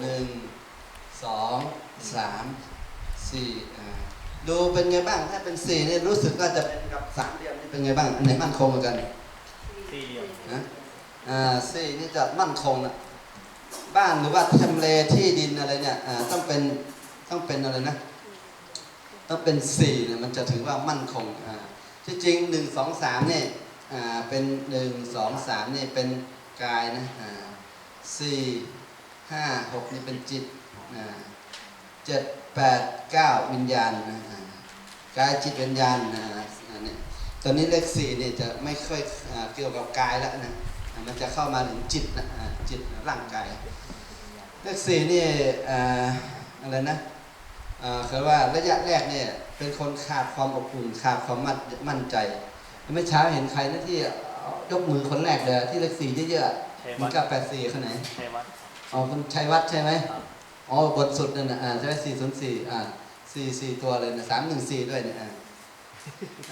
หนึ่งสองสามสี่อ่าดูเป็นไงบ้าง ถ้าเป็นสี่นี่รู้สึกว่าจะเป็นกับสามเหลี่ยมนี่เป็นไงบ้างอันไหนมั่นคงกว่ากันสี่เหลี่ยมนะอ่าสี่นี่จะมั่นคงนะบ้านหรือว่าทำเลที่ดินอะไรเนี่ยอ่าต้องเป็นต้องเป็นอะไรนะ ต้องเป็นสี่เนี่ยมันจะถือว่ามั่นคงอ่าที่จริงหนึ่งสองสามเนี่ยอ่าเป็นหนึ่งสองสามนี่เป็นกายนะอ่าสี่ ห้าหกนี่เป็นจิตอ่าเจ็ดแปดเก้าวิญญาณนะอ่ากายจิตวิญญาณนะอ่าเนี่ยตอนนี้เลขสี่นี่จะไม่ค่อยอ่าเกี่ยวกับกายแล้วนะอ่ามันจะเข้ามาถึงจิตนะอ่าจิตร่างกาย เลขสี่นี่อ่าอะไรนะอ่าคือว่าระยะแรกเนี่ยเป็นคนขาดความอบอุ่นขาดความมั่นมั่นใจเมื่อเช้าเห็นใครนะที่ยกมือคนแรกเลยที่เลขสี่เยอะชัยๆวัมัฒนน์กับแปดสี่คนไหนชัยวัฒน์ อ๋อคุณชัยวัฒน์ใช่ไหมครับอ๋อบทสุดนั่นนะอ่าใช่ไหมสี่ศูนย์สี่อ่าสี่สี่ตัวเลยนะสามหนึ่งสี่ด้วยเนี่ยอ่า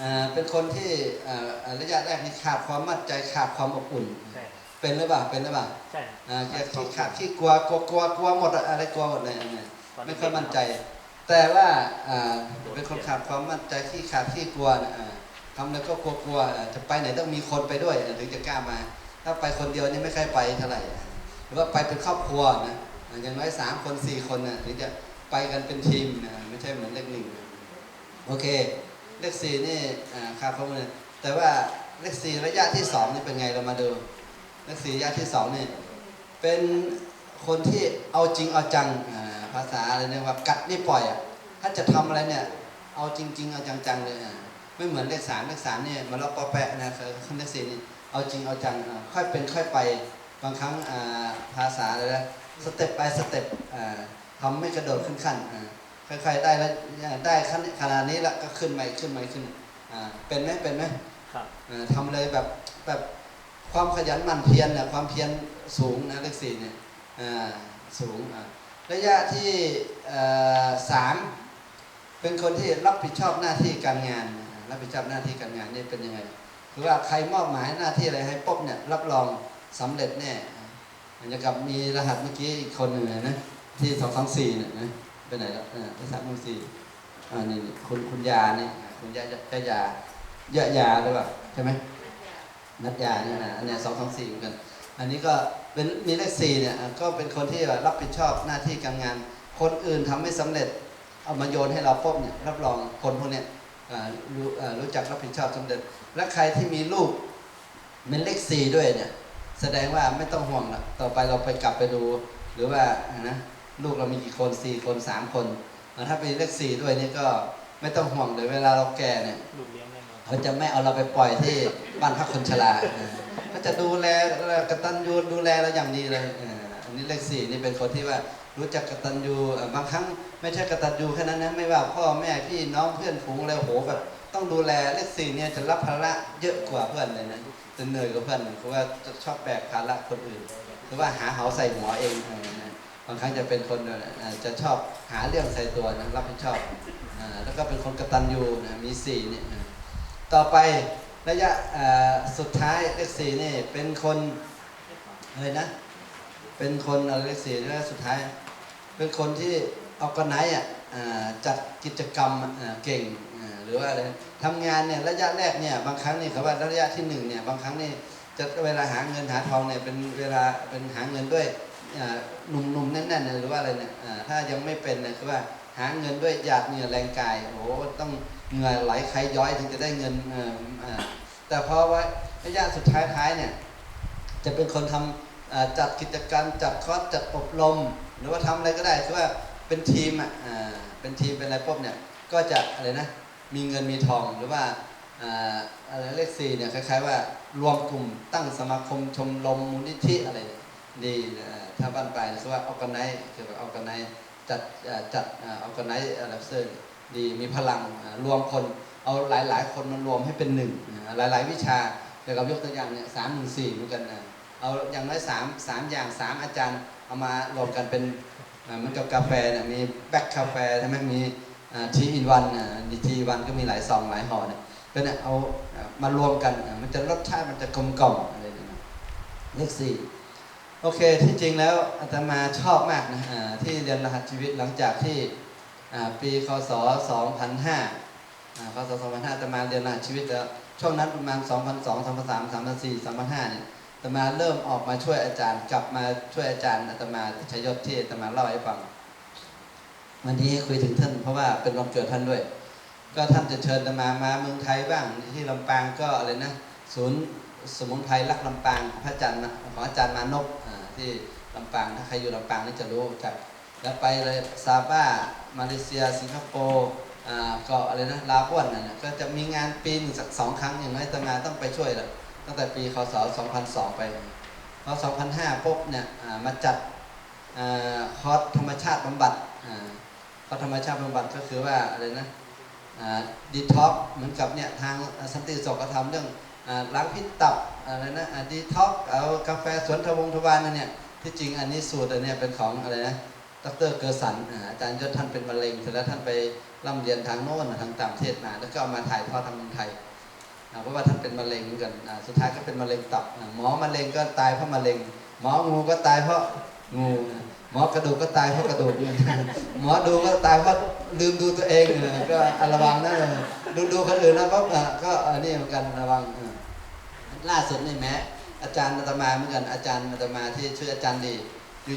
อ่าเป็นคนที่อ่าอ่าระยะแรกนี่ขาดความมั่นใจขาดความอบอุ่นใช่เป็นหรือเปล่าเป็นหรือเปล่าใช่อ่าขี้ขาดขี้กลัวกลัวกลัวกลัวหมดอะอะไรกลัวหมดเลยอันเนี้ยตอนไม่นี้ค่อยมั่นใจ แต่ว่าอ่าเป็นคนขาดความมั่นใจที่ขาดที่กลัวนะอ่าทำแล้วก็กลัวกลัวอ่าจะไปไหนต้องมีคนไปด้วยถึงจะกล้ามา ถ้าไปคนเดียวนี่ไม่ค่อยไปเท่าไหร่อะห รือว่าไปเป็นครอบครัวนะอย่างน้อยสามคนสี่คนนะถึงจะไปกันเป็นทีมนะไม่ใช่เหมือนเลขหนึ่งโอเค เลขสี่นี่อ่าขาดความมั่นใจแต่ว่าเลขสี่ระยะที่สองนี่เป็นไงเรามาดู เลขสี่ระยะที่สองนี่เป็นคนที่เอาจริงเอาจังภาษาอะไรเนี่ยว่ากัดนี่ปล่อยอะถ้าจะทำอะไรเนี่ย เอาจริง ๆ เอาจังๆเลยอะไม่เหมือนเลขสามเลขสามเนี่ยมันเราปอแปะนะคือเลขสี่นี่เอาจริงเอาจังค่อยเป็นค่อยไป บางครั้งอ่าภาษาอะไรนะสเต็ปไปสเต็ปอ่าทำไม่กระโดดขึ้นขั้นอ่าค่อยๆได้แล้วได้ขั้นขนาดนี้แล้วก็ขึ้นไปขึ้นไปขึ้นอ่าเป็นไหมเป็นไหมครับเอ่อทำเลยแบบแบบความขยันหมั่นเพียรเนี่ยความเพียรสูงนะเลขสี่เนี่ยอ่าสูงอ่าระยะที่เอ่อสามเป็นคนที่รับผิดชอบหน้าที่การงานอ่ารับผิดชอบหน้าที่การงานนี่เป็นยังไงคือว่าใครมอบหมายหน้าที่อะไรให้ปุ๊บเนี่ยรับรอง สำเร็จแน่มันจะกับมีรหัสเมื่อกี้อีกคนหนึ่งนะที่สองสองสี่เนี่ยนะไปไหนแล้วอ่าที่สามสองสี่อ่านี่คุณคุณยานี่อ่าคุณยายายายายาหรือเปล่าใช่ไหมนัดยาเนี่ยนะอันเนี้ยสองสองสี่เหมือนกันอันนี้ก็เป็นมีเลขสี่เนี่ยก็เป็นคนที่รับผิดชอบหน้าที่การงาน คนอื่นทำไม่สำเร็จ เอามาโยนให้เราปุ๊บเนี่ยรับรองคนพวกเนี้ยรู้รู้จักรับผิดชอบสำเร็จ และใครที่มีลูกเป็นเลขสี่ด้วยเนี่ย แสดงว่าไม่ต้องห่วงละต่อไปเราไปกลับไปดู หรือว่าอะนะลูกเรามีกี่คนสี่คนสามคนอะถ้าเป็นเลขสี่ด้วยนี่ก็ไม่ต้องห่วงเลยเวลาเราแก่เนี่ยลูกเลี้ยงแน่นอนเขาจะไม่เอาเราไปปล่อยที่บ้านพักคนชราเออเขาจะดูแลกตัญญูดูแลเราอย่างดีเลยเอออันนี้เลขสี่นี่เป็นคนที่ว่ารู้จักกตัญญูเอ่อบางครั้งไม่ใช่กตัญญูแค่นั้นนะไม่ว่าพ่อแม่พี่น้องเพื่อนฝูงอะไรโอ้โหแบบต้องดูแลเลขสี่เนี่ยจะรับภาระเยอะกว่าเพื่อนเลยนะ จะเหนื่อยกว่าเพื่อนเพราะว่าชอบแบกภาระคนอื่น หรือว่าหาเหาใส่หัวเองเออนะบางครั้งจะเป็นคนจะชอบหาเรื่องใส่ตัวนะรับผิดชอบแล้วก็เป็นคนกระตัญญูนะมีสี่นี่ต่อไประยะสุดท้ายเลขสี่นี่เป็นคนอะไรนะ เป็นคนเลขสี่ระยะสุดท้าย เป็นคนที่ออกกันไหนอะจัดกิจกรรมเก่ง หรือว่าอะไรทำงานเนี่ยระยะแรกเนี่ยบางครั้งนี่เขาว่าระยะที่หนึ่งเนี่ยบางครั้งนี่จะเวลาหาเงินหาทองเนี่ยเป็นเวลาเป็นหาเงินด้วยหนุ่มๆแน่นๆเนี่ยหรือว่าอะไรเนี่ยถ้ายังไม่เป็นเนี่ยคือว่าหาเงินด้วยหยาดเหงื่อแรงกายโอ้โหต้องเหงื่อไหลใครย้อยถึงจะได้เงินเอ่ออ่าแต่พอว่าระยะสุดท้ายท้ายๆเนี่ยจะเป็นคนทำอ่าจัดกิจกรรมจัดคอร์สจัดอบรม หรือว่าทำอะไรก็ได้คือว่าเป็นทีมอะเป็นทีมเป็นอะไรปุ๊บเนี่ยก็จะอะไรนะ มีเงินมีทองหรือว่าอะไรเลขสี่เนี่ยคล้ายๆว่ารวมกลุ่มตั้งสมาคมชมรมมูลนิธิอะไรเนี่ยดีถ้าบ้านปลายคือว่าออกกันไนคือแบบออกกันไนจัดจัดออกกันไนอะไรเสื้อดีมีพลังรวมคนเอาหลายๆ คนมารวมให้เป็นหนึ่งอ่าหลายๆ วิชาเดี๋ยวกับยกตัวอย่างเนี่ยสามหนึ่งสี่เหมือนกันนะเอาอย่างน้อยสามสามอย่างสามอาจารย์เอามารวมกันเป็นเหมันกับกาแฟเนี่ยมีแบ็คกาแฟใช่ไหมมี ทีอินวันดีทีวันก็มีหลายซองหลายห่อเนี่ยก็เนี่ยเอามารวมกันมันจะรสชาติมันจะกลมกล่อมอะไรเนี่ยนะเลขสี่โอเคที่จริงแล้วอาตมาชอบมากนะที่เรียนรหัสชีวิตหลังจากที่ปีคศ 2005อ่าคศ 2005อาตมาเรียนรหัสชีวิตแล้วช่วงนั้นประมาณ 2002 2003 2004 2005เนี่ยอาตมาเริ่มออกมาช่วยอาจารย์ กลับมาช่วยอาจารย์อาตมาชัยยศที่อาตมาเล่าให้ฟัง วันนี้คุยถึงท่านเพราะว่าเป็นวันเกิดท่านด้วย ก็ท่านจะเชิญมามาเมืองไทยบ้างที่ลำปางก็อะไรนะศูนย์สมุนไพรรักลำปางพระอาจารย์นะของอาจารย์มานพที่ลำปางถ้าใครอยู่ลำปางนี่จะรู้จักแล้วไปเลยซาบ้ามาเลเซีย สิงคโปร์อ่าก็อะไรนะลาบ้วนนั่ะก็จะมีงานปีหนึ่งสักสองครั้งอย่างน้อยตมาต้องไปช่วยลยตั้งแต่ปีคศ2002 ไปพอ2005ปุ๊บเนี่ยมาจัดอคอร์สธรรมชาติบำบัด อ่าคอร์สธรรมชาติบำบัดก็คือว่าอะไรนะดีท็อกเหมือนกับเนี่ยทางสันติสุขก็ทำเรื่องล้างพิษตับอะไรนะดีท็อกเอากาแฟสวนทวงทวารนั่นเนี่ยที่จริงอันนี้สูตรอันเนี้ยเป็นของอะไรนะดรเกอร์สันอาจารย์ยศท่านเป็นมะเร็งเสร็จแล้วท่านไปร่ำเรียนทางโน้นทางต่างประเทศมาแล้วก็เอามาถ่ายทอดทางเมืองไทยเพราะว่าท่านเป็นมะเร็งเหมือนกันสุดท้ายก็เป็นมะเร็งตับหมอมะเร็งก็ตายเพราะมะเร็ง หมองูก็ตายเพราะงู หมอกระดูกก็ตายเพราะกระดูกหมอดูก็ตายเพราะลืมดูตัวเองเก็อระวังนะดูดูคนอื่นนะก็อะก็อันนี้เหมือนกันระวังล่าสุดนี่แม้อาจารย์อาตมาเหมือนกันอาจารย์อาตมาที่ชื่ออาจารย์ดี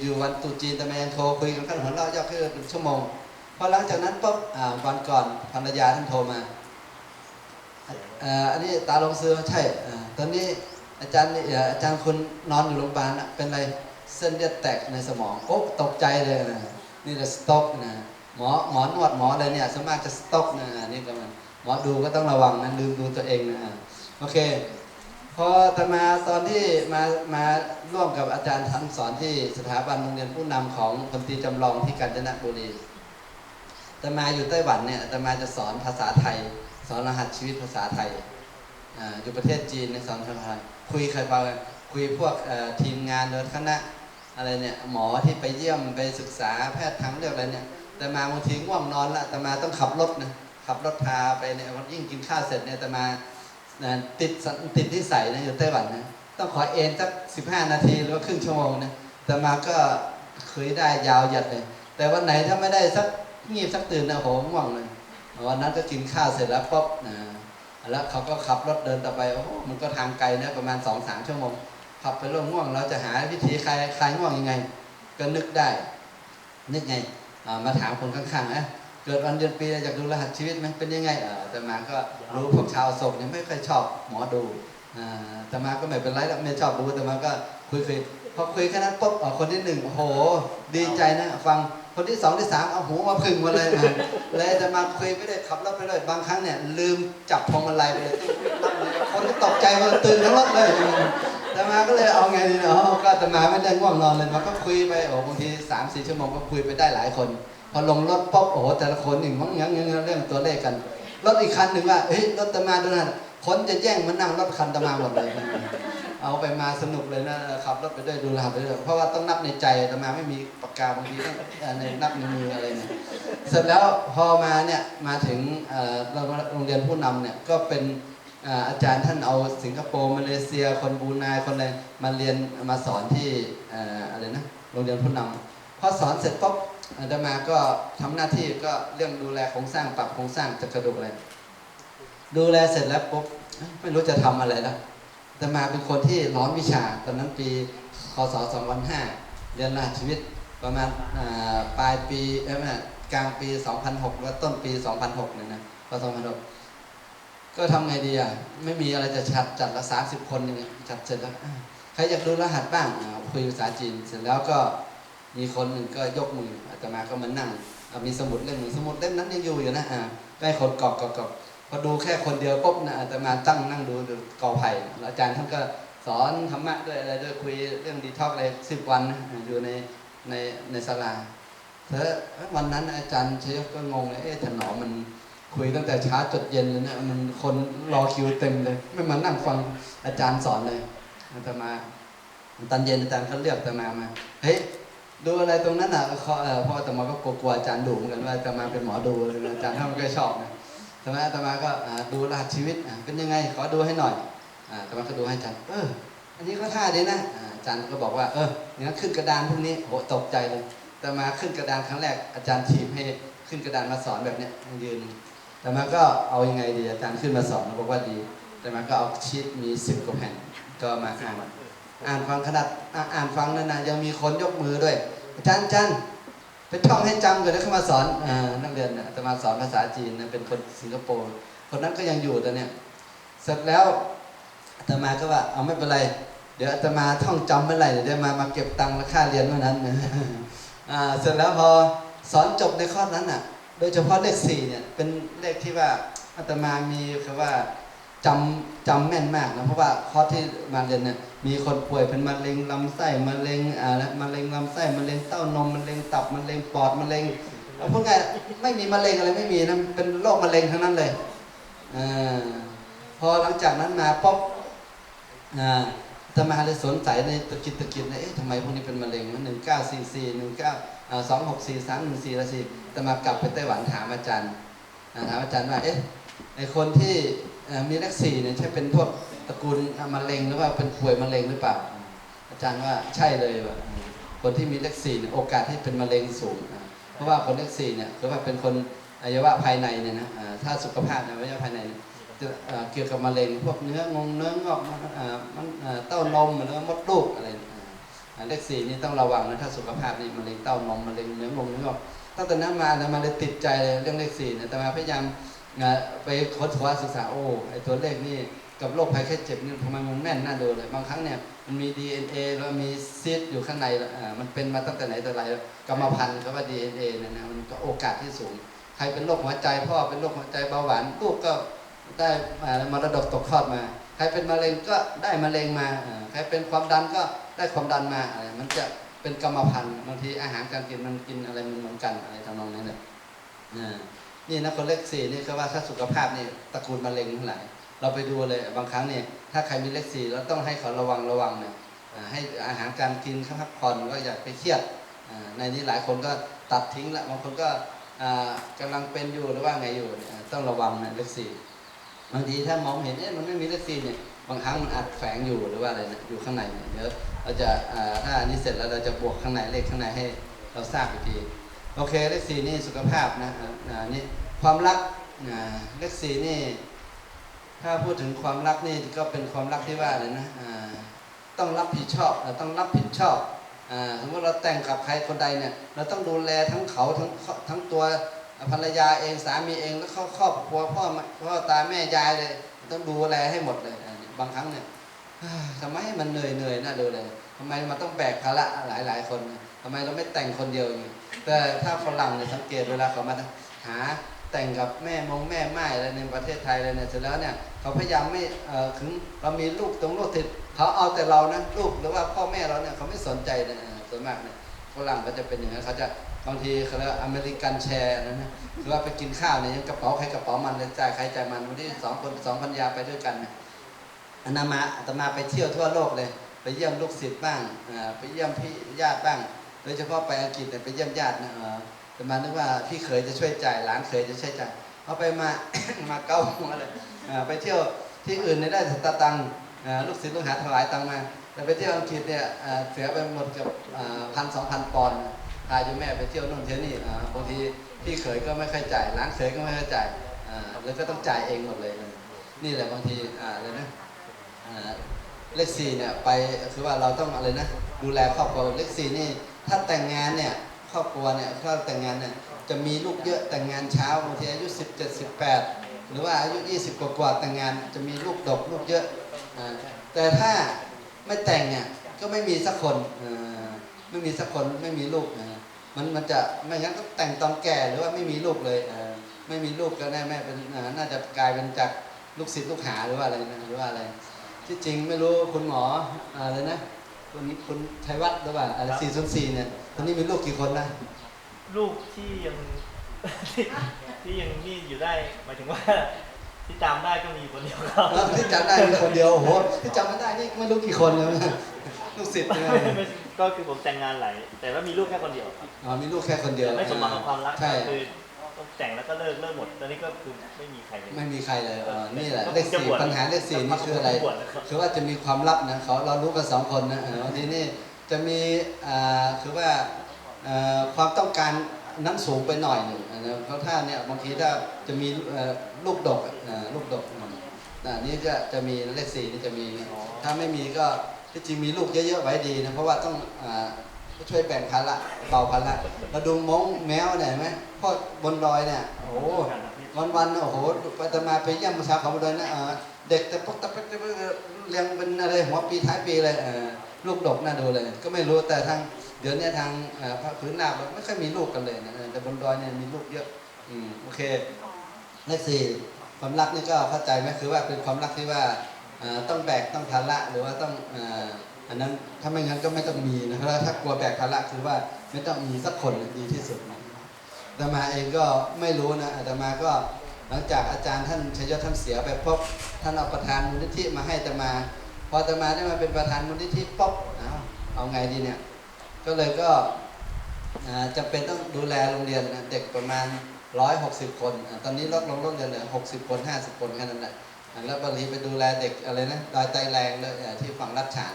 อยู่ๆวันตุจีนอาตมายังโทรคุยกันขั้นหัวเราะยอกขึ้นเป็นชั่วโมงพอหลังจากนั้นปุ๊บวันก่อนภรรยาท่านโทรมาอันนี้ตาลงซื้อใช่ตอนนี้อาจารย์อาจารย์คุณนอนอยู่โรงพยาบาลเป็นไร เส้นเลือดแตกในสมองโอ๊ะตกใจเลยนะนี่จะสต็อกนะหมอหมอนวดหมออะไรเนี่ยสวนมากจะสต็อกนะนี่ก็มันหมอดูก็ต้องระวังนะลืมดูตัวเองนะโอเคพอตมาตอนที่มามาร่วมกับอาจารย์ทั้งสอนที่สถาบันโรงเรียนผู้นำของพลตรีจำลองที่กาญจนบุรีตมาอยู่ไต้หวันเนี่ยตมาจะสอนภาษาไทย สอนรหัสชีวิตภาษาไทยอ่าอยู่ประเทศจีนในยสอนภาษาไทยคุยใครฟังคุยพวกทีมงานหรือคณะ อะไรเนี่ยหมอที่ไปเยี่ยมไปศึกษาแพทย์ทางเลือกอะไรเนี่ยแต่มาบางทีง่วงนอนละแต่มาต้องขับรถนะขับรถพาไปเนี่ยวันยิ่งกินข้าวเสร็จเนี่ยแต่มาติดติดที่ใส่นะอยู่ไต้หวันนะต้องขอเอนสักสิบห้านาทีหรือว่าครึ่งชั่วโมงนะแต่มาก็คุยได้ยาวหยัดเลย แต่วันไหนถ้าไม่ได้สักงีบสักตื่นนะโหง่วงเลยวันนั้นก็กินข้าวเสร็จแล้วปุ๊บนะแล้วเขาก็ขับรถเดินต่อไปโอ้โหมันก็ทางไกลนะประมาณสองสามชั่วโมง ขับไปเรื่องง่วง เราจะหาวิธีคลายคลายง่วงยังไง ก็นึกได้ นึกไงมาถามคนข้างๆนะเกิดวันเดือนปีอยากดูรหัสชีวิตไหมเป็นยังไงแต่มาก็รู้พวกชาวศกเนี่ยไม่ค่อยชอบหมอดูแต่มาก็ไม่เป็นไรแล้วไม่ชอบดูแต่มาก็คุยคุยพอคุยแค่นั้นปุ๊บคนที่หนึ่งโอ้โห ดีใจนะฟังคนที่สองที่สามเอาหูมาพึ่งมาเลยเลยแต่มาคุยไม่ได้ขับรถไปเลยบางครั้งเนี่ยลืมจับพวงมาลัยไปเลยคนตกใจมาตื่นทั้งรถเลย ต่มาก็เลยเอาไงดีเนาะก็แต่มาไม่ได้ง่วงนอนเลยมาก็คุยไปโอ้บางทีสามสี่ชั่วโมงก็คุยไปได้หลายคน พอลงรถป๊บโอ้แต่ละคนหนึ่งมั้งยังยังเรื่องตัวเลขกันรถอีกคันหนึ่งว่าเฮ้ยรถตมาดูนะคนจะแย่งมานั่งรถคันตมาหมดเลย เอาไปมาสนุกเลยนะขับรถไปด้วยดูรหัสไปด้วยเพราะว่าต้องนับในใจตมาไม่มีปากกาบางทีต้องในนับในมืออะไรเนี่ยเสร็จแล้วพอมาเนี่ยมาถึงเอ่อโรงเรียนผู้นำเนี่ยก็เป็น อาจารย์ท่านเอาสิงคโปร์มาเลเซีย คนบรูไนคนอะไรมาเรียนมาสอนที่อะไรนะโรงเรียนผู้นำพอสอนเสร็จปุ๊บอาตมาก็ทำหน้าที่ก็เรื่องดูแลโครงสร้างปรับโครงสร้างจักระดูกอะไรดูแลเสร็จแล้วปุ๊บไม่รู้จะทำอะไรแล้วอาตมาเป็นคนที่ร้อนวิชาตอนนั้นปีคศ2005เรียนรหัสชีวิตประมาณปลายปีเอ้ยไม่กลางปี 2006 แล้วต้นปี 2006เนี่ยนะพอ2006 ก็ทำไงดีอะ ไม่มีอะไรจะชัดจัดละสามสิบคนยังไงจัดเสร็จแล้วใครอยากดูรหัสบ้างคุยภาษาจีนเสร็จแล้วก็มีคนหนึ่งก็ยกมืออาตมาก็มานั่งมีสมุดเล่มหนึ่งสมุดเล่มนั้นยังอยู่อยู่นะอ่าใกล้คนกอกกอกพอดูแค่คนเดียวปุ๊บนะอาตมาตั้งนั่งดูดูกอไผ่อาจารย์ท่านก็สอนธรรมะด้วยอะไรด้วยคุยเรื่องดีท็อกอะไรสิบวันอยู่ในในในศาลาเธอวันนั้นอาจารย์เชยก็งงเลยเอ๊ะถนอมมัน คุยตั้งแต่เช้าจดเย็นเลยนะมันคนรอคิวเต็มเลย ไม่มานั่งฟังอาจารย์สอนเลยอาตมาตอนเย็นอาจารย์เขาเรียกอาตมามาเฮ้ยดูอะไรตรงนั้นอะเขาเอ่อเพราะอาตมาก็กลัวๆอาจารย์ดุเหมือนกันว่าอาตมาเป็นหมอดูเลยอาจารย์ท่านไม่ค่อยชอบนะแต่ว่าอาตมาก็ดูรหัสชีวิตเป็นยังไงขอดูให้หน่อยอาอาตมาก็ดูให้อาจารย์เอออันนี้ก็ท่าดีนะอาจารย์ก็บอกว่าเอออย่างนั้นขึ้นกระดานพรุ่งนี้โหตกใจเลยแต่มาขึ้นกระดานครั้งแรกอาจารย์ถีบให้ขึ้นกระดานมาสอนแบบเนี้ยยืน แต่มาก็เอายังไงดีอาจารย์ขึ้นมาสอนบอกว่าดี แต่มาก็เอาชีตมีสิบกว่าแผ่นก็มาอ่านอ่านฟังขนาดอ่าอ่านฟังนั่นนะยังมีคนยกมือด้วย อาจารย์อาจารย์ไปท่องให้จำก่อนแล้วเข้ามาสอนอนักเรียนนะมาสอนภาษาจีนนะเป็นคนสิงคโปร์คนนั้นก็ยังอยู่แต่เนี่ยเสร็จแล้วอาตมาก็ว่าเอาไม่เป็นไร เดี๋ยวอาตมาท่องจำเมื่อไหร่เดี๋ยวมามาเก็บตังค์และค่าเรียนเมื่อนั้นอ่าเสร็จแล้วพอสอนจบในข้อนั้นอะ โดยเฉพาะเลขสี่เนี่ยเป็นเลขที่ว่าอาตมามีคือว่าจำจำแม่นมากนะเพราะว่าคอร์สที่มาเรียนเนี่ยมีคนป่วยเป็นมะเร็งลำไส้มะเร็งอ่ามะเร็งลำไส้มะเร็งเต้านมมะเร็งตับมะเร็งปอดมะเร็งเอาพูดง่ายไม่มีมะเร็งอะไรไม่มีนะเป็นโรคมะเร็งทั้งนั้นเลยอาพอหลังจากนั้นมาป๊อบอ่าอาตมาเลยสนใจในตะกิดตะกิดนะเอ๊ะทำไมพวกนี้เป็นมะเร็งหนึ่งเก้าสี่สี่หนึ่งเก้า สองหกสี่สามหนึ่งสี่ละสี่อาตมากลับไปไต้หวันถามอาจารย์ถามอาจารย์ว่าเอ๊ะไอคนที่มีเลขสี่เนี่ยใช่เป็นพวกตระกูลมะเร็งหรือว่าเป็นป่วยมะเร็งหรือเปล่า อาจารย์ว่าใช่เลยว่ะคนที่มีเลขสี่เนี่ยโอกาสที่เป็นมะเร็งสูง เพราะว่าคนเลขสี่เนี่ยคือว่าเป็นคนอวัยวะภายในเนี่ยนะถ้าสุขภาพในอวัยวะภายในเกี่ยวกับมะเร็งพวกเนื้องงเนื้องอกมันอ่ามันอ่าเต้านมหรือมดลูกอะไร เลขสี่นี่ต้องระวังนะถ้าสุขภาพนี่มะเร็งเต้านมมะเร็งเนื้องงเนื้องอกตั้งแต่นั้นมาเนี่มาเลยติดใจเลยเรื่องเลขสี่เนี่ยแต่มาพยายามไปค้นคว้าศึกษาโอ้ไอตัวเลขนี่กับโรคภัยแค่เจ็บนี่ทำไมมันแม่นน่าดูเลยบางครั้งเนี่ยมันมี DNA แล้วมีซีดอยู่ข้างในอ่มันเป็นมาตั้งแต่ไหนแต่ไรกรรมพันธุ์เขาว่า DNA เนี่ยนะมันก็โอกาสที่สูง ใครเป็นโรคหัวใจพ่อเป็นโรคหัวใจเบาหวานลูกก็ได้อ่ามรดกตกทอดมา ใครเป็นมะเร็งก็ได้มะเร็งมา ใครเป็นความดันก็ ได้ความดันมาอะไรมันจะเป็นกรรมพันธุ์บางทีอาหารการกินมันกินอะไรมันเหมือนกันอะไรทำนองนั้นเลยอ่านี่นะคนเลขสี่นี่ก็ว่าถ้าสุขภาพนี่ตระกูลมะเร็งทั้งหลายเราไปดูเลยบางครั้งเนี่ยถ้าใครมีเลขสี่เราต้องให้เขาระวังระวังเนี่ยให้อาหารการกินเขาพักผ่อนก็อย่าไปเครียดในนี้หลายคนก็ตัดทิ้งละบางคนก็อ่ากำลังเป็นอยู่หรือว่าไงอยู่ต้องระวังนะเลขสี่ บางทีถ้ามองเห็นเอ๊ะมันไม่มีเลขสี่เนี่ยบางครั้งมันอาจแฝงอยู่หรือว่าอะไรนะอยู่ข้างในเนี่ยเดี๋ยวเราจะถ้าอันนี้เสร็จแล้วเราจะบวกข้างในเลขข้างในให้เราทราบอีกทีโอเคเลขสีนี่สุขภาพนะอ่าอ่านี่ความรักเลขสีนี่ ถ้าพูดถึงความรักนี่ก็เป็นความรักที่ว่าเลยนะต้องรับผิดชอบเราต้องรับผิดชอบอ่าสมมติเราแต่งกับใครคนใดเนี่ยเราต้องดูแลทั้งเขาทั้งทั้งตัว ภรรยาเองสามีเองแล้วเขาครอบครัวพ่อพ่อตาแม่ยายเลย ต้องดูแลให้หมดเลยบางครั้งเนี่ยทำไมมันเหนื่อยเหนื่อยน่าดูเลยทำไมมันต้องแบกภาระหลายหลายๆคนทำไมเราไม่แต่งคนเดียวอย่างแต่ถ้าฝรั่งเนี่ยสังเกตเวลาเขามาหาแต่งกับแม่มงแม่ไม้อะไรในประเทศไทยเลยเนี่ยเสร็จแล้วเนี่ยเขาพยายามไม่เออถึงเรามีลูกตรงลูกติดเขาเอาแต่เรานะลูกหรือว่าพ่อแม่เราเนี่ยเขาไม่สนใจเลยนะส่วนมากเนี่ยฝรั่งก็จะเป็นอย่างนั้นเขาจะ บางทีเขาเรียกอเมริกันแชร์นะนะคือว่าไปกินข้าวเนี่ยกระเป๋าใครกระเป๋ามันเลยจ่ายใครจ่ายมันวันที่สองคนสองพันยาไปด้วยกันเนี่ยอานามาอาตมาไปเที่ยวทั่วโลกเลย ไปเยี่ยมลูกศิษย์บ้างอ่าไปเยี่ยมพี่ญาติบ้าง โดยเฉพาะไปอังกฤษเนี่ยไปเยี่ยมญาตินะเอ่ออามานึกว่าพี่เขยจะช่วยจ่ายหลานเขยจะช่วยจ่ายเอาไปมามาเก้าหัวเลยอ่าไปเที่ยวที่อื่นเนี่ยได้สตาตังอ่าลูกศิษย์ลูกหาถวายตังมาแต่ไปเที่ยวอังกฤษเนี่ยเสียไปหมดเกับพันสองพันปอนด์ พาอยู่แม่ไปเที่ยวนู่นเที่ยวนี่บางทีพี่เขยก็ไม่ค่อยจ่ายหลานเขยก็ไม่ค่อยจ่ายแล้วก็ต้องจ่ายเองหมดเลย นี่แหละบางทีอะไรนะเลขสี่เนี่ยไปคือว่าเราต้องอะไรนะดูแลครอบครัวเลขสี่นี่ถ้าแต่งงานเนี่ยครอบครัวเนี่ยถ้าแต่งงานเนี่ยจะมีลูกเยอะแต่งงานเช้าบางทีอายุ 17 18 หรือว่าอายุ 20 กว่ากว่าแต่งงานจะมีลูกดกลูกเยอะแต่ถ้าไม่แต่งเนี่ยก็ไม่มีสักคนไม่มีสักคนไม่มีลูกอ่า มันมันจะไม่งั้นก็แต่งตอนแก่หรือว่าไม่มีลูกเลยอ่าไม่มีลูกก็แน่แม่เป็นอ่าน่าจะกลายเป็นจากลูกศิษย์ลูกหาหรือว่าอะไรนะหรือว่าอะไร ที่จริงไม่รู้คุณหมออะไรนะคุณคุณชัยวัฒน์หรือเปล่าอะไรสี่ศูนย์สี่เนี่ยตอนนี้มีลูกกี่คนนะลูกที่ยังที่ที่ยังนี่อยู่ได้หมายถึงว่าที่จำได้ก็มีคนเดียวครับเออที่จำได้มีคนเดียวโอ้โหที่จำไม่ได้นี่ไม่รู้กี่คนเลยลูกศิษย์เนี่ยไม่ไม่ ก็คือผมแต่งงานหลายแต่ว่ามีลูกแค่คนเดียวครับอ๋อมีลูกแค่คนเดียวแต่ไม่สมหวังกับความรักใช่คือต้องแต่งแล้วก็เลิกเลิกหมดตอนนี้ก็คือไม่มีใครเลย ไม่มีใครเลยเออนี่แหละก็เลขจะสี่บวชปัญหาเลขสี่นี่คืออะไรบวชนะครับคือว่าจะมีความลับนะเขาเรารู้กันสองคนนะเออบางทีนี่จะมีอ่าคือว่าเอ่อความต้องการนั้นสูงไปหน่อยหนึ่งนะเพราะถ้าเนี่ยบางทีถ้าจะมีเอ่อลูกดกอ่าลูกดกอ่านี่ก็จะมีเลขสี่นี่จะมีอ๋อถ้าไม่มีก็ ที่จริงมีลูกเยอะๆไว้ดีนะเพราะว่าต้องอ่าช่วยแบ่งภาระเบาภาระเราดูมงแมวเนี่ยเห็นไหมเพราะบนดอยเนี่ยโอ้โหวันวันๆโอ้โหอาตมาไปเยี่ยมประชาเขามาเลยนะเออเด็กแต่ปกตะเปกตะเปกเรียงเป็นอะไรหัวปีท้ายปีเลยเออลูกดกน่าดูเลย ก็ไม่รู้แต่ทางเดี๋ยวเนี้ทางเอ่อภาคพื้นนาไม่ค่อยมีลูกกันเลยนะเออแต่บนดอยเนี่ยมีลูกเยอะอืมโอเคเลขสี่ความรักนี่ก็เข้าใจไหมคือว่าเป็นความรักที่ว่าเอ่อ ต้องแบกต้องภาระหรือว่าต้องอันนั้นถ้าไม่งั้นก็ไม่ต้องมีนะครับแล้วถ้ากลัวแบกภาระคือว่าไม่ต้องมีสักคนดีที่สุดนะอาตมาเองก็ไม่รู้นะอาตมาก็หลังจากอาจารย์ท่านชยศท่านเสียไปพบท่านเอาประธานมูลนิธิมาให้อาตมา พออาตมาได้มาเป็นประธานมูลนิธิป๊บเอาเอาไงดีเนี่ยก็เลยก็จำเป็นต้องดูแลโรงเรียนนะเด็กประมาณ 160 คนอตอนนี้ลดลงโรงเรียนเหลือ60 คน 50 คนแค่นั้นแหละ แล้วบางทีไปดูแลเด็กอะไรนะดอยไตแรงเลยที่ฝั่งรัดฉาน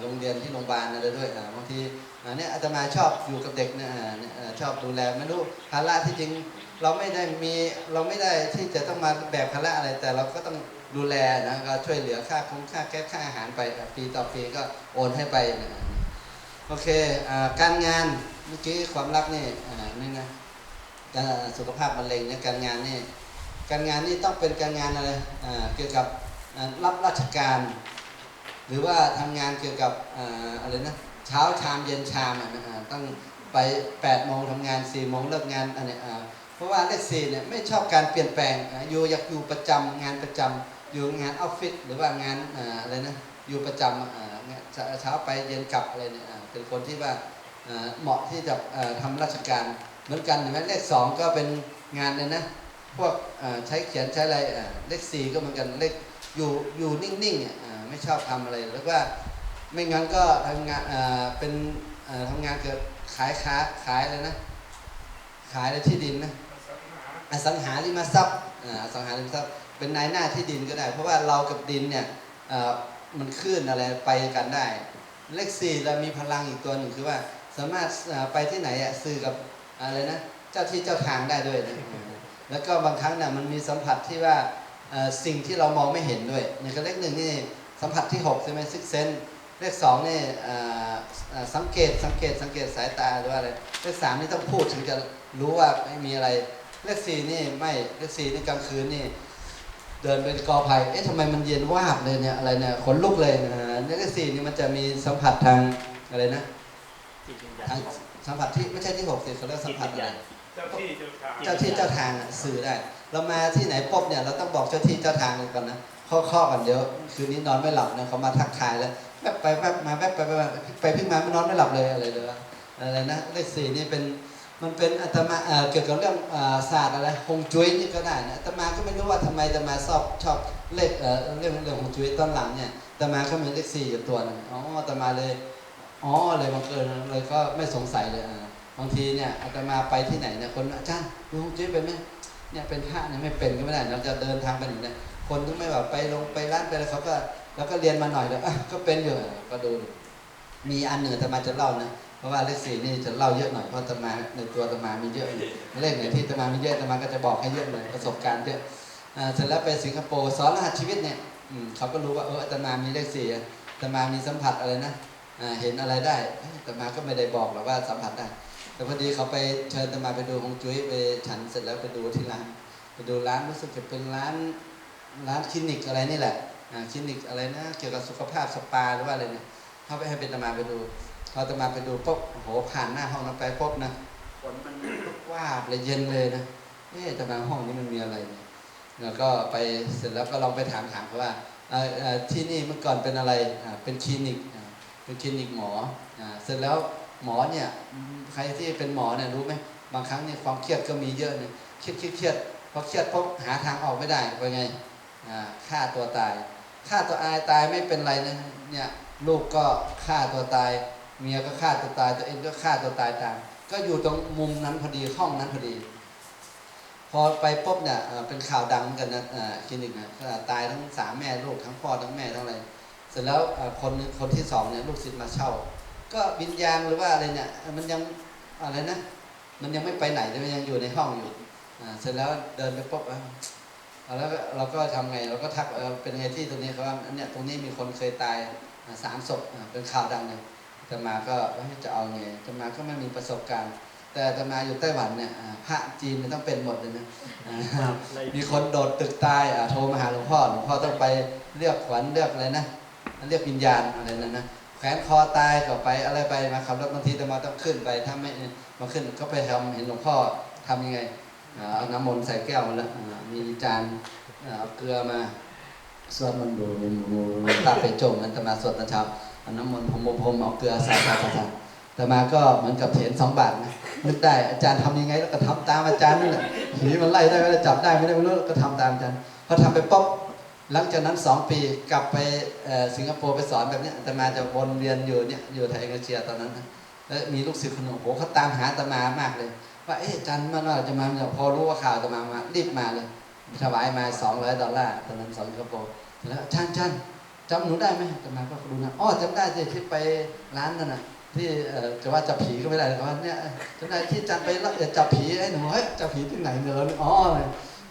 โรงเรียนที่โรงพยาบาลอะไรด้วยบางทีอันนี้อาตมาชอบอยู่กับเด็กเนี่ยชอบดูแลไม่รู้ภาระที่จริงเราไม่ได้มีเราไม่ได้ที่จะต้องมาแบกภาระอะไรแต่เราก็ต้องดูแลนะก็ช่วยเหลือค่าคงค่าแก้ค่าอาหารไปปีต่อปีก็โอนให้ไปนะโอเคอการงานเมื่อกี้ความรักนี่นี่นะสุขภาพมะเร็งเนี่ยการงานนี่ การงานนี่ต้องเป็นการงานอะไรเกี่ยวกับรับราชการ หรือว่าทำงานเกี่ยวกับออะไรนะเช้าชามเย็นชามอะนะอ่าต้องไป8โมงทำงาน4โมงเลิกงานอันนี้เพราะว่าเลขสี่เนี่ยไม่ชอบการเปลี่ยนแปลงออยู่อยากอยู่ประจำงานประจำอยู่งานออฟฟิศหรือว่างานออะไรนะอยู่ประจำเช้าชาไปเย็นกลับอะไรเนี่ยเป็นคนที่ว่าเหมาะที่จะอ่าทำราชการเหมือนกันเห็นไหมเลขสองก็เป็นงานเลยนะ พวกใช้เขียนใช้อะไรเลขสี่ก็เหมือนกันเลขอยู่อยู่นิ่งๆไม่ชอบทำอะไรแล้วก็ไม่งั้นก็ทำงานเป็นอ่าทำงานเกี่ยวกับขายค้าขายอะไรนะ ขายอะไรที่ดินนะอสังหาริมทรัพย์อสังหาริมทรัพย์เป็นนายหน้าที่ดินก็ได้ เพราะว่าเรากับดินเนี่ยมันคลื่นอะไรไปกันได้ เลขสี่เรามีพลังอีกตัวหนึ่งคือว่าสามารถไปที่ไหนสื่อกับอะไรนะ เจ้าที่เจ้าทางได้ด้วยนะ แล้วก็บางครั้งเนี่ยมันมีสัมผัสที่ว่าเอ่อสิ่งที่เรามองไม่เห็นด้วยอย่างกับเลขหนึ่งนี่สัมผัสที่หกใช่ไหมซิกเซนเลขสองนี่อ่าอ่าสังเกตสังเกตสังเกตสายตาหรือว่าอะไรเลขสามนี่ต้องพูดถึงจะรู้ว่าไม่มีอะไร เลขสี่นี่ไม่เลขสี่นี่กลางคืนนี่เดินเป็นกอไผ่เอ๊ะทำไมมันเย็นวาบเลยเนี่ยอะไรเนี่ยขนลุกเลยนะเลขสี่นี่มันจะมีสัมผัสทางอะไรนะจิตวิญญาณทางสัมผัสที่ไม่ใช่ที่หกสิเขาเรียกสัจิมตผัสวิญอะไรญาณเจ้าที่เจ้าทางเจ้าที่เจ้าทางสื่อได้ เรามาที่ไหนปุ๊บเนี่ยเราต้องบอกเจ้าที่เจ้าทางก่อนนะข้อข้อกันเดี๋ยวคืนนี้นอนไม่หลับนะเขามาทักทายแล้วแวบไปแวบมาแวบไปแวบไปพลิกมาไม่นอนไม่หลับเลยอะไรเลยอะไรนะเลขสี่นี่เป็นมันเป็นอาตมาเอ่อเกี่ยวกับเรื่องอ่าศาสตร์อะไรฮงจุ้ยนี่ก็ได้นะอาตมาก็ไม่รู้ว่าทำไมอาตมาชอบชอบเลขเออเรื่องเรื่องฮงจุ้ยตอนหลังเนี่ยอาตมาก็มีเลขสี่อยู่ตัวนึงอ๋ออาตมาเลยอ๋อเลยบังเอิญเลยก็ไม่สงสัยเลยอ่าางทีเนี่ยอาตมาไปที่ไหนเนี่ยคนอาจารย์ดูฮงจุ้เป็นไหมเนี่ยเป็นพระเนี่ยไม่เป็นก็ไม่ได้เราจะเดินทางไปไหนเนี่ยคนที่ไม่แบบไปลงไปร้านไปอะไรเขาก็แล้วก็เรียนมาหน่อยแล้วก็เป็นอยู่ก็ดูมีอันหนึ่งอาตมาจะเล่านะเพราะว่าเลขสี่นี่จะเล่าเยอะหน่อยเพราะอาตมาในตัวอาตมามีเยอะอยู่เลขไหนที่อาตมามีเยอะอาตมาก็จะบอกให้เยอะเลยประสบการณ์เยอะเสร็จแล้วไปสิงคโปร์สอนรหัสชีวิตเนี่ยเขาก็รู้ว่าเอออาตมามีเลขสี่อาตมามีสัมผัสอะไรนะเห็นอะไรได้เอ้ยอาตมาก็ไม่ได้บอกหรอกว่าสัมผัสได้ แต่พอดีเขาไปเชิญตมาไปดูฮงจุ้ยไปฉันเสร็จแล้วไปดูที่ร้านไปดูร้านรู้สึกจะเป็นร้านร้านคลินิกอะไรนี่แหละคลินิกอะไรนะเกี่ยวกับสุขภาพสปาหรือว่าอะไรเนี่ยเขาไปให้เป็นตมาไปดูพอตมาไปดูปุ๊บโอ้โหผ่านหน้าห้องนั้นไปปุ๊บนะฝนมันลุกวาบเลยเย็นเลยนะเอ๊ะตมาห้องนี้มันมีอะไรเนี่ยแล้วก็ไปเสร็จแล้วก็ลองไปถามถามเขาว่าที่นี่เมื่อก่อนเป็นอะไรเป็นคลินิกเป็นคลินิกหมอเสร็จแล้ว หมอเนี่ยใครที่เป็นหมอเนี่ยรู้ไหมบางครั้งเนี่ยความเครียดก็มีเยอะเนี่ยเครียดเครียดเครียดพอเครียดปุ๊บหาทางออกไม่ได้เป็นไงอ่าฆ่าตัวตายฆ่าตัวอายตายไม่เป็นไรนะเนี่ยลูกก็ฆ่าตัวตาย เมียก็ฆ่าตัวตาย ตัวเองก็ฆ่าตัวตายตามก็อยู่ตรงมุมนั้นพอดีห้องนั้นพอดี พอไปปุ๊บเนี่ยเป็นข่าวดังเหมือนกันนะเอ่อคลินิกนะตายทั้งสามแม่ลูกทั้งพ่อทั้งแม่ทั้งอะไรเสร็จแล้วคนคนที่สองเนี่ยลูกศิษย์มาเช่า ก็วิญญาณหรือว่าอะไรเนี่ย มันยังอะไรนะ มันยังไม่ไปไหนเลยมันยังอยู่ในห้องอยู่อ่าเสร็จแล้วเดินไปปุ๊บเอ้าเอาแล้วก็เราก็ทำไงเราก็ทักเออเป็นไงที่ตรงนี้เขาว่าอันเนี้ยตรงนี้มีคนเคยตายอ่าสามศพอ่าเป็นข่าวดังเลยแต่มาก็เอ้ยจะเอาไงแต่มาก็ไม่มีประสบการณ์ แต่แต่มาอยู่ไต้หวันเนี่ยอ่าพระจีนเนี่ยต้องเป็นหมดเลยนะอ่าในมีคนโดดตึกตายอะโทรมาหาหลวงพ่อหลวงพ่อต้องไปเรียกขวัญเรียกอะไรนะเรียกวิญญาณอะไรนั่นนะ แขวนคอตายก็ไปอะไรไปมาขับรถบางทีแต่มาต้องขึ้นไปถ้าไม่มาขึ้นก็ไปทำเห็นหลวงพ่อทำยังไงเอาน้ำมนต์ใส่แก้วมาแล้วมีจานเอาเกลือมาสวดมนต์ดูตาไปจมมันจะมาสวดตอนเช้าเอาน้ำมนต์พรมพรมเอาเกลือใส่ใส่ใส่แต่มาก็เหมือนกับเหรียญสองบาทนะนึกได้อาจารย์ทำยังไงแล้วก็ทำตามอาจารย์นี่แหละผีมันไล่ได้ไม่ได้จับได้ไม่ได้ไม่รู้ก็ทำตามอาจารย์พอทำไปป๊บ หลังจากนั้นสองปีกลับไปสิงคโปร์ไปสอนแบบนี้อาตมาจะวนเวียนอยู่เนี่ยอยู่ไทยเอเชียตอนนั้นแล้วมีลูกศิษย์คนหนึ่งโหเขาตามหาอาตมามากเลย ว่าเอ๊ะจันมันว่าจะมาเนี่ยพอรู้ว่าข่าวอาตมามารีบมาเลยถวายมาสองร้อยดอลลาร์ตอนนั้นสอนสิงคโปร์แล้วอาจันจันจำหนูได้ไหมอาตมาก็รู้นะอ๋อจำได้สิที่ไปร้านนั่นน่ะที่จะว่าจับผีก็ไม่ได้แต่ว่าเนี่ยจำได้ที่จันไปรับจับผีไอ้หนูเฮ้ยจับผีที่ไหนเนี่ยเราอ๋อ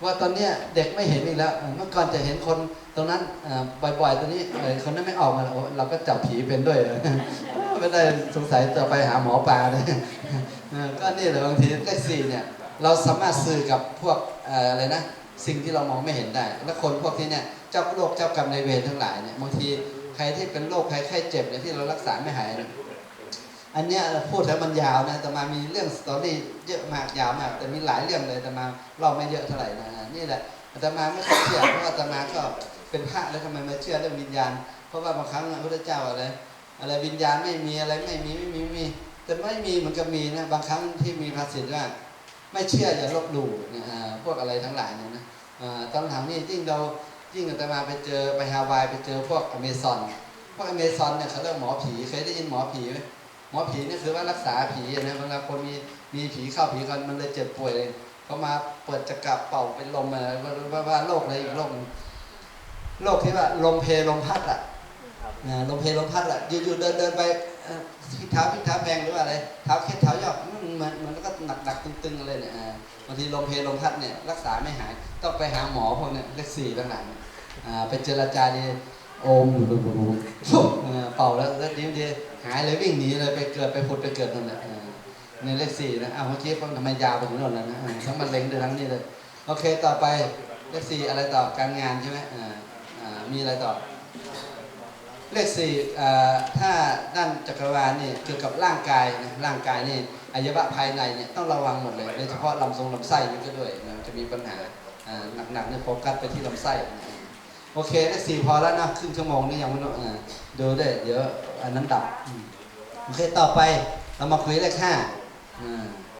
ว่าตอนนี้เด็กไม่เห็นอีกแล้ว เมื่อก่อนจะเห็นคนตรงนั้นบ่อยๆตอนนี้เคนนั้นไม่ออกมาแล้วเราก็จับผีเป็นด้วยไม่ได้สงสัยจะไปหาหมอปลาเลยก็นี่แหละบางทีเลขสี่เนี่ย เราสามารถสื่อกับพวกอะไรนะสิ่งที่เรามองไม่เห็นได้ และคนพวกที่เนี่ยเจ้าโรคเจ้ากรรมในเวรทั้งหลายเนี่ยบางทีใครที่เป็นโรคภัยไข้เจ็บเนี่ยที่เรารักษาไม่หาย อันเนี้ยพูดแล้วมันยาวนะแต่มามีเรื่องสตอรี่เยอะมากยาวมาก แต่มีหลายเรื่องเลยแต่มาเล่าไม่เยอะเท่าไหร่นะนี่แหละอาตมาไม่ค่อยเชื่อเพราะว่าอาตมาก็เป็นพระแล้วทำไมมาเชื่อเรื่องวิญญาณ เพราะว่าบางครั้งพระพุทธเจ้าอะไรอะไรวิญญาณไม่มีอะไรไม่มีไม่มีไม่มีแต่ไม่มีมันก็มีนะบางครั้งที่มีภาษิตว่าไม่เชื่ออย่าลบหลู่เนี่ยพวกอะไรทั้งหลายเนี่ยนะตอนหลังนี่ยิ่งเรายิ่งอาตมาไปเจอไปฮาวายไปเจอพวกอเมซอนพวกอเมซอนเนี่ยเขาเรียกหมอผีเคยได้ยินหมอผีไหม หมอผีเนี่ยคือว่ารักษาผีนะเวลาคนมีมีผีเข้าผีกันมันเลยเจ็บป่วยเลยเขามาเปิดจะกลับเป่าเป็นลมอะไรว่าว่าว่าโรคอะไรอีกโรคหนึ่งโรคที่ว่าลมเพลลมพัดอะครับอ่าลมเพลลมพัดแหละอยู่ๆเดินเดินไปเอ่อที่เท้าที่เท้าแพงหรือว่าอะไรเท้าเคล็ดเท้าหยอกมันเหมือนมันก็หนักหนักๆตึงๆอะไรเนี่ยอ่าบางทีลมเพลลมพัดเนี่ยรักษาไม่หายต้องไปหาหมอพวกเนี่ยเลขสี่ต่างหลังอ่าไปเจรจาดี โอมบุบบุบบุบปุ๊บเป่าแล้วแล้วดีดีหายเลยวิ่งหนีเลยไปเกิดไปผุดไปเกิดนั่นแหละในเลขสี่นะเอาเมื่อกี้ทำไมยาวไปถึงโน่นแล้วนะทั้งมันเล็งเด้วยทั้งนี้เลยโอเคต่อไปเลขสี่อะไรต่อการงานใช่ไหมอ่าอ่ามีอะไรต่อ เลขสี่อ่อถ้าด้านจักรวาลนี่เกี่ยวกับร่างกายนะร่างกายนี่อวัยวะภายในเนี่ยต้องระวังหมดเลยโดยเฉพาะลำทรงลำไส้นี่ก็ด้วยนะจะมีปัญหาอ่าหนักๆเนี่ยโฟกัสไปที่ลำไส้นะ โอเคได้สี่พอแล้วนะครึ่งชั่วโมงนี่ยังไม่ต้องอ่าดูได้เดี๋ยวอันนั้นดับ โอเค ต่อไปเรามาคุยเลขห้าอ่า